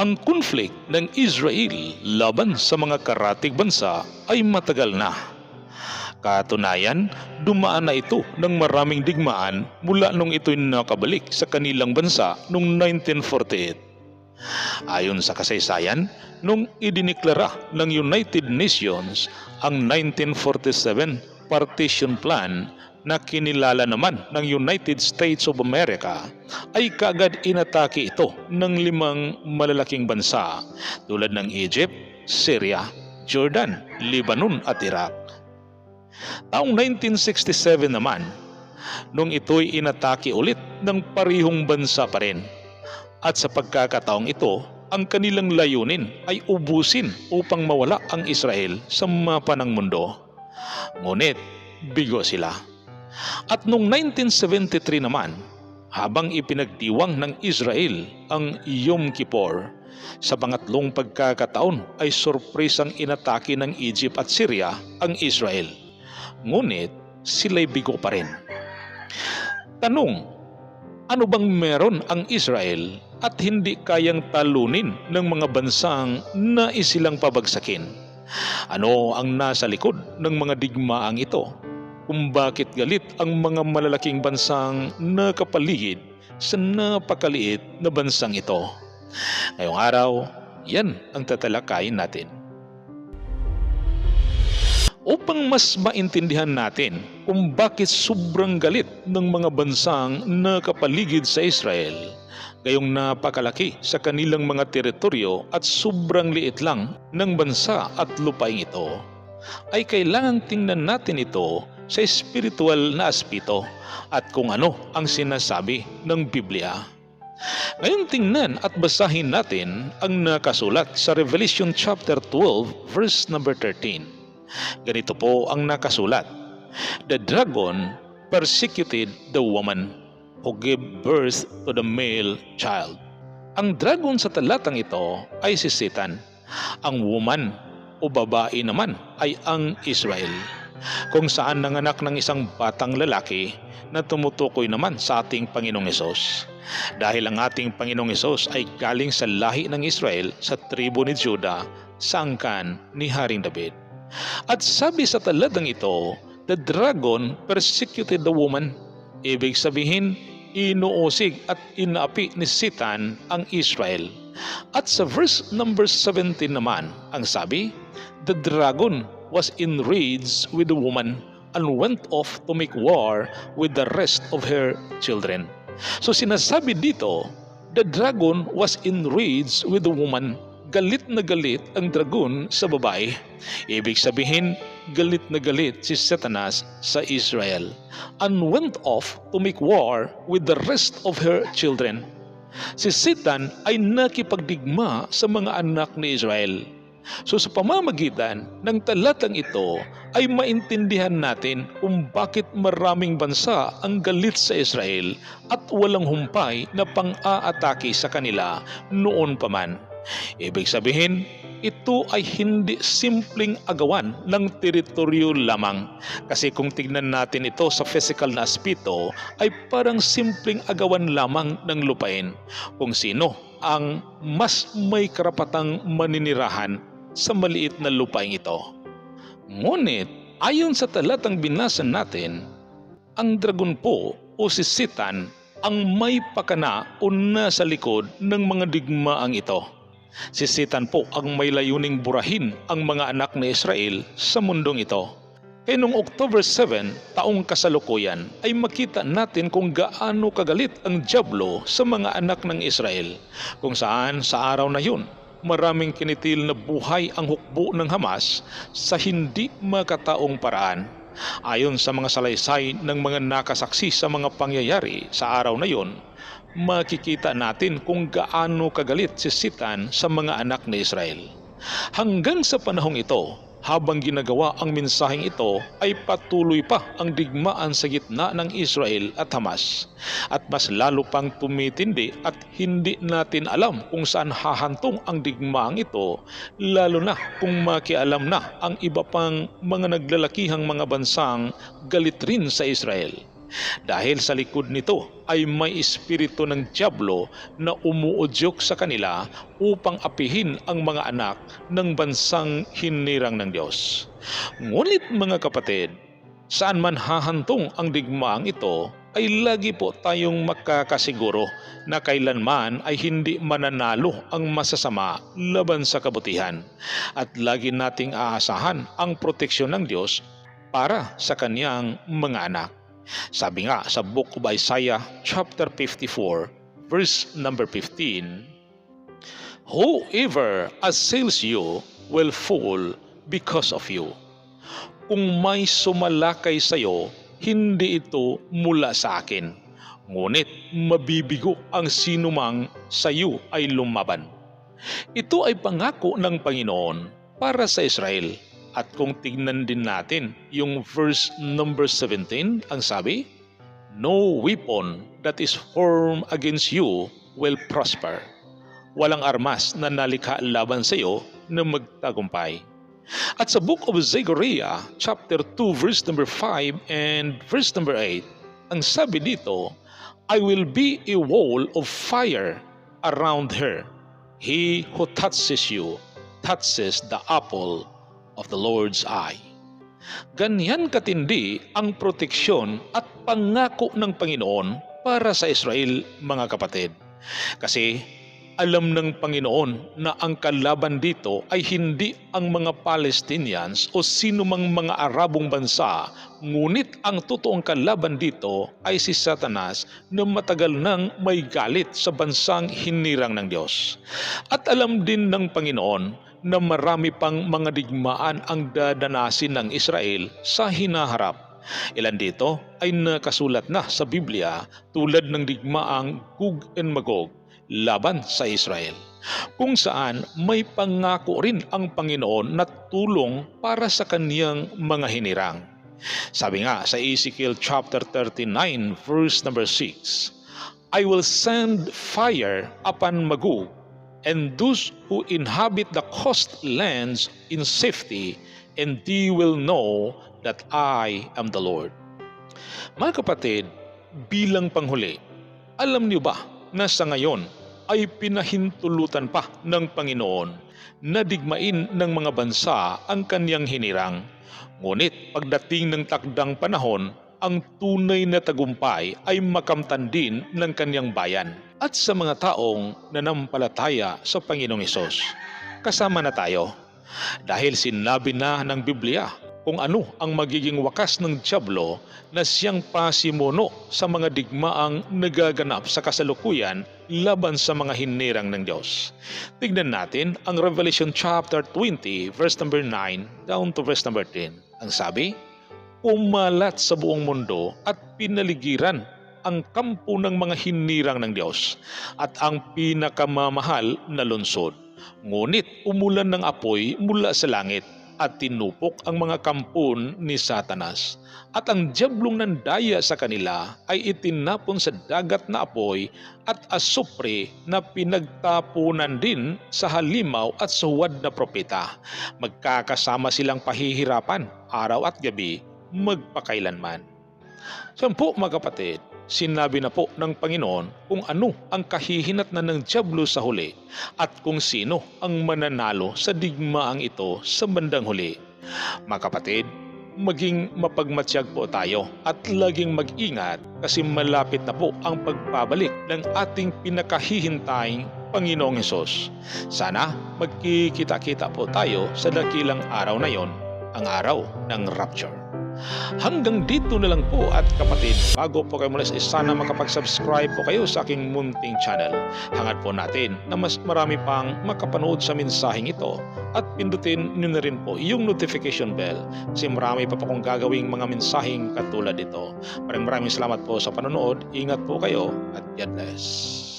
Ang conflict ng Israel laban sa mga karatig bansa ay matagal na. Katunayan, dumaan na ito ng maraming digmaan mula nung ito'y nakabalik sa kanilang bansa noong 1948. Ayon sa kasaysayan, nung idiniklara ng United Nations ang 1947 Partition Plan na kinilala naman ng United States of America ay kagad inatake ito ng limang malalaking bansa tulad ng Egypt, Syria, Jordan, Lebanon at Iraq. Taong 1967 naman, nung ito'y inatake ulit ng parihong bansa pa rin. At sa pagkakataong ito, ang kanilang layunin ay ubusin upang mawala ang Israel sa mapa ng mundo. Ngunit, bigo sila. At noong 1973 naman, habang ipinagdiwang ng Israel ang Yom Kippur, sa pangatlong pagkakataon ay sorpresang inatake ng Egypt at Syria ang Israel. Ngunit sila'y bigo pa rin. Tanong, ano bang meron ang Israel at hindi kayang talunin ng mga bansang nais silang pabagsakin? Ano ang nasa likod ng mga digmaang ito? Kung bakit galit ang mga malalaking bansang nakapaligid sa napakaliit na bansang ito? Ngayong araw, yan ang tatalakayin natin upang mas maintindihan natin kung bakit sobrang galit ng mga bansang nakapaligid sa Israel, gayong napakalaki sa kanilang mga teritoryo at sobrang liit lang ng bansa at lupain ito, ay kailangang tingnan natin ito sa espiritual na aspito at kung ano ang sinasabi ng Biblia. Ngayon tingnan at basahin natin ang nakasulat sa Revelation chapter 12 verse number 13. Ganito po ang nakasulat. The dragon persecuted the woman who gave birth to the male child. Ang dragon sa talatang ito ay si Satan. Ang woman o babae naman ay ang Israel. Kung saan nanganak ng isang batang lalaki na tumutukoy naman sa ating Panginoong Hesus. Dahil ang ating Panginoong Hesus ay galing sa lahi ng Israel sa tribo ni Juda sa angkan ni Haring David. At sabi sa taladang ito, the dragon persecuted the woman. Ibig sabihin, inuusig at inaapi ni Satan ang Israel. At sa verse number 17 naman, ang sabi, the dragon was enraged with the woman and went off to make war with the rest of her children. So sinasabi dito, the dragon was enraged with the woman galit na galit ang dragon sa babae. Ibig sabihin, galit na galit si Satanas sa Israel and went off to make war with the rest of her children. Si Satan ay nakipagdigma sa mga anak ni Israel. So sa pamamagitan ng talatang ito ay maintindihan natin kung bakit maraming bansa ang galit sa Israel at walang humpay na pang-aatake sa kanila noon pa man. Ibig sabihin, ito ay hindi simpleng agawan ng teritoryo lamang. Kasi kung tignan natin ito sa physical na aspito, ay parang simpleng agawan lamang ng lupain kung sino ang mas may karapatang maninirahan sa maliit na lupain ito. Ngunit, ayon sa talatang binasa natin, ang dragon po o si Satan ang may pakana o nasa likod ng mga digmaang ito. Si Satan po ang may layuning burahin ang mga anak ni Israel sa mundong ito. Kaya noong October 7, taong kasalukuyan, ay makita natin kung gaano kagalit ang Diablo sa mga anak ng Israel. Kung saan sa araw na yun, maraming kinitil na buhay ang hukbo ng Hamas sa hindi makataong paraan. Ayon sa mga salaysay ng mga nakasaksi sa mga pangyayari sa araw na yon, makikita natin kung gaano kagalit si Sitan sa mga anak ni Israel. Hanggang sa panahong ito, habang ginagawa ang mensaheng ito ay patuloy pa ang digmaan sa gitna ng Israel at Hamas at mas lalo pang tumitindi at hindi natin alam kung saan hahantong ang digmaang ito lalo na kung makialam na ang iba pang mga naglalakihang mga bansang galit rin sa Israel. Dahil sa likod nito ay may espiritu ng Diablo na umuudyok sa kanila upang apihin ang mga anak ng bansang hinirang ng Diyos. Ngunit mga kapatid, saan man hahantong ang digmaang ito, ay lagi po tayong makakasiguro na kailanman ay hindi mananalo ang masasama laban sa kabutihan at lagi nating aasahan ang proteksyon ng Diyos para sa kaniyang mga anak. Sabi nga sa Book of Isaiah chapter 54 verse number 15, Whoever assails you will fall because of you. Kung may sumalakay sa iyo, hindi ito mula sa akin. Ngunit mabibigo ang sinumang sa iyo ay lumaban. Ito ay pangako ng Panginoon para sa Israel. At kung tignan din natin yung verse number 17, ang sabi, No weapon that is formed against you will prosper. Walang armas na nalikha laban sa iyo na magtagumpay. At sa book of Zechariah, chapter 2, verse number 5 and verse number 8, ang sabi dito, I will be a wall of fire around her. He who touches you touches the apple of the Lord's eye. Ganyan katindi ang proteksyon at pangako ng Panginoon para sa Israel, mga kapatid. Kasi alam ng Panginoon na ang kalaban dito ay hindi ang mga Palestinians o sino mang mga Arabong bansa, ngunit ang totoong kalaban dito ay si Satanas na matagal nang may galit sa bansang hinirang ng Diyos. At alam din ng Panginoon na marami pang mga digmaan ang dadanasin ng Israel sa hinaharap. Ilan dito ay nakasulat na sa Biblia tulad ng digmaang Gug and Magog laban sa Israel kung saan may pangako rin ang Panginoon na tulong para sa kaniyang mga hinirang. Sabi nga sa Ezekiel chapter 39 verse number 6, I will send fire upon Magog and those who inhabit the coastlands in safety and they will know that I am the Lord. Mga kapatid, bilang panghuli, alam niyo ba na sa ngayon ay pinahintulutan pa ng Panginoon na digmain ng mga bansa ang kanyang hinirang. Ngunit pagdating ng takdang panahon, ang tunay na tagumpay ay makamtan din ng kanyang bayan at sa mga taong nanampalataya sa Panginoong Isos. Kasama na tayo dahil sinabi na ng Biblia kung ano ang magiging wakas ng Diablo na siyang pasimuno sa mga digmaang nagaganap sa kasalukuyan laban sa mga hinirang ng Diyos. Tignan natin ang Revelation chapter 20 verse number 9 down to verse number 10. Ang sabi, Umalat sa buong mundo at pinaligiran ang kampo ng mga hinirang ng Diyos at ang pinakamamahal na lungsod. Ngunit umulan ng apoy mula sa langit at tinupok ang mga kampon ni Satanas. At ang diablong nandaya sa kanila ay itinapon sa dagat na apoy at asupre na pinagtapunan din sa halimaw at suwad na propeta. Magkakasama silang pahihirapan araw at gabi magpakailanman. Sampu mga kapatid, Sinabi na po ng Panginoon kung ano ang kahihinat na ng Diablo sa huli at kung sino ang mananalo sa digmaang ito sa bandang huli. Mga kapatid, maging mapagmatsyag po tayo at laging mag-ingat kasi malapit na po ang pagpabalik ng ating pinakahihintaying Panginoong Hesus. Sana magkikita-kita po tayo sa dakilang araw na yon, ang araw ng rapture. Hanggang dito na lang po at kapatid, bago po kayo mula sa sana makapag-subscribe po kayo sa aking munting channel. Hangad po natin na mas marami pang makapanood sa mensaheng ito at pindutin nyo na rin po yung notification bell kasi marami pa po kong gagawing mga mensaheng katulad ito. Maraming maraming salamat po sa panonood. Ingat po kayo at God bless.